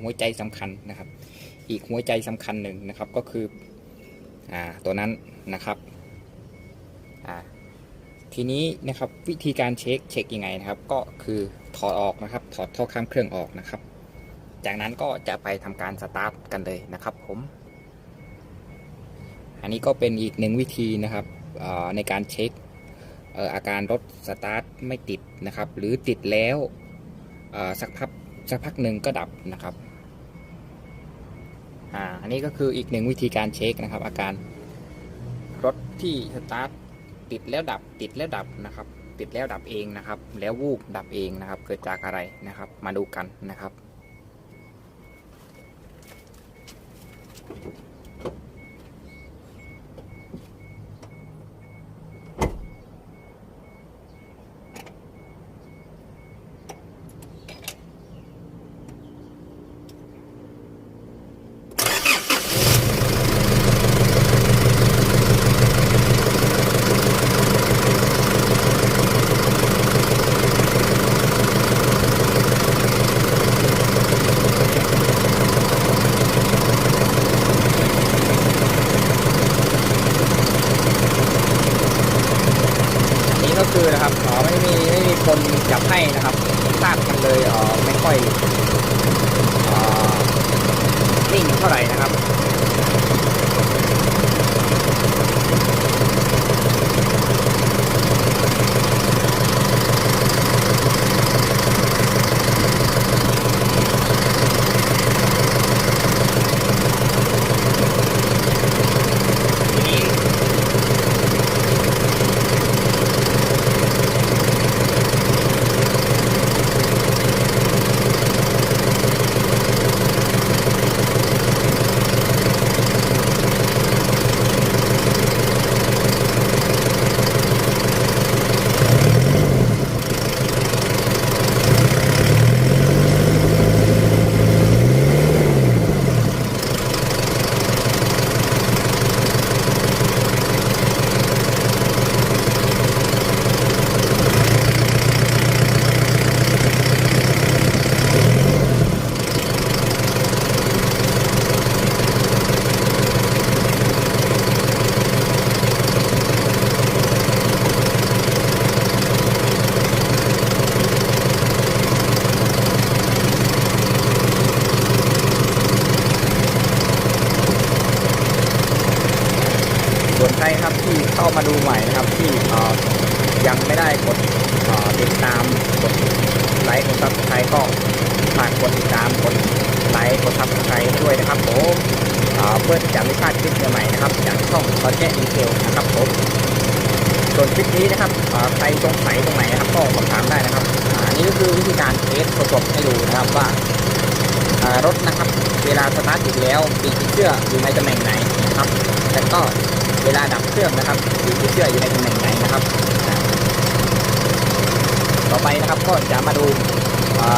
หัวใจสำคัญนะครับ อีกหัวใจสำคัญหนึ่งนะครับก็คืออตัวนั้นนะครับทีนี้นะครับวิธีการเช็คเช็คยังไงนะครับ ก็คือถอดออกนะครับ ถอดท่อข้ามเครื่องออกนะครับ จากนั้นก็จะไปทำการสตาร์ทกันเลยนะครับผม อันนี้ก็เป็นอีกหนึ่งวิธีนะครับในการเช็คอาการรถสตาร์ทไม่ติดนะครับ หรือติดแล้วสักพัก สักพักหนึ่งก็ดับนะครับอ่าอันนี้ก็คืออีกหนึ่งวิธีการเช็คนะครับ อาการรถที่สตาร์ทติดแล้วดับติดแล้วดับนะครับ ติดแล้วดับเองนะครับ แล้ววูบดับเองนะครับ เกิดจากอะไรนะครับ มาดูกันนะครับ อันนี้ก็คื อ๋อไม่มีไม่มีคนจับให้นะครับทราบกันเลยอ๋อไม่ค่อยอ๋อนิ่งเท่าไหร่นะครับ ส่วนใครครับที่เข้ามาดูใหม่นะครับที่ยังไม่ได้กดติดตามกดไลค์กดซับสไครต์ก็ฝากกดติดตามกดไลค์กดซับสไครต์ด้วยนะครับผมเพื่อที่จะไม่พลาดคลิปใหม่ๆนะครับจากช่องตอนแจ้ดีเทลนะครับผมส่วนคลิปนี้นะครับใครสงสัยตรงไหนนะครับก็สอบถามได้นะครับอันนี้ก็คือวิธีการเทสสดๆให้ดูนะครับว่ารถนะครับ เวลาสตาร์ทติดแล้วปีกเสื้ออยู่ในตำแหน่งไหน นะครับ แล้วก็เวลาดับเครื่องนะครับอยู่ที่เชื่ออยู่ในตำแหน่งไหนนะครับ ต่อไปนะครับก็จะมาดูว่า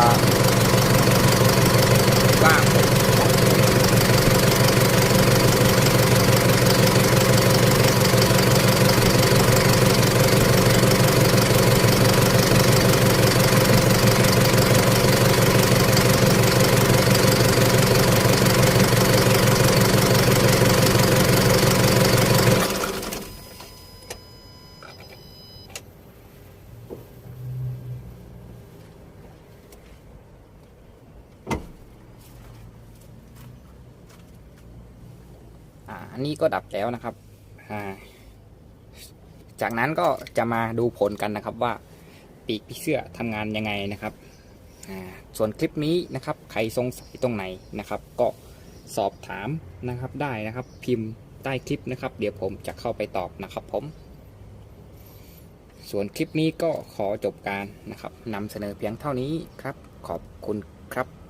อ่า อันนี้ก็ดับแล้วนะครับอ่าจากนั้นก็จะมาดูผลกันนะครับว่าปีกผีเสื้อทำงานยังไงนะครับอ่าส่วนคลิปนี้นะครับใครสงสัยตรงไหนนะครับ ก็สอบถามนะครับได้นะครับ พิมพ์ใต้คลิปนะครับ เดี๋ยวผมจะเข้าไปตอบนะครับผม ส่วนคลิปนี้ก็ขอจบการนะครับนำเสนอเพียงเท่านี้ครับ ขอบคุณครับ